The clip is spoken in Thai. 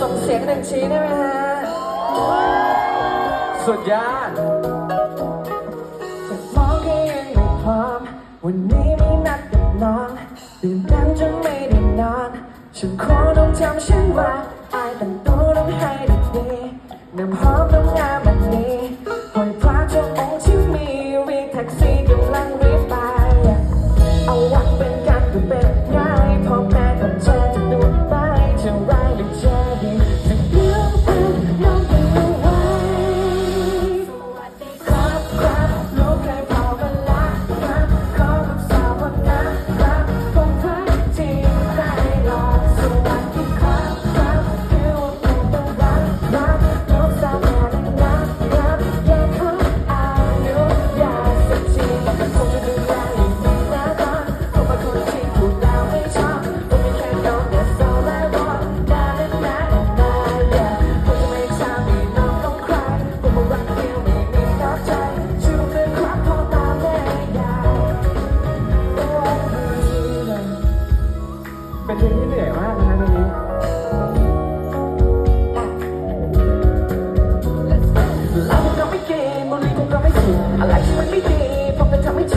ส่งเสียงหนึ่งชี้ได้ไหมฮะ สุดยอดมองก็ยังไม่พร้อมวันนี้มีนัดกับน้องตื่นเต้นจนไม่ได้นอน ฉันขอต้องทำฉันว่าอายแต่งตัวต้องให้ดีน้ำหอมต้องง life would be day from the time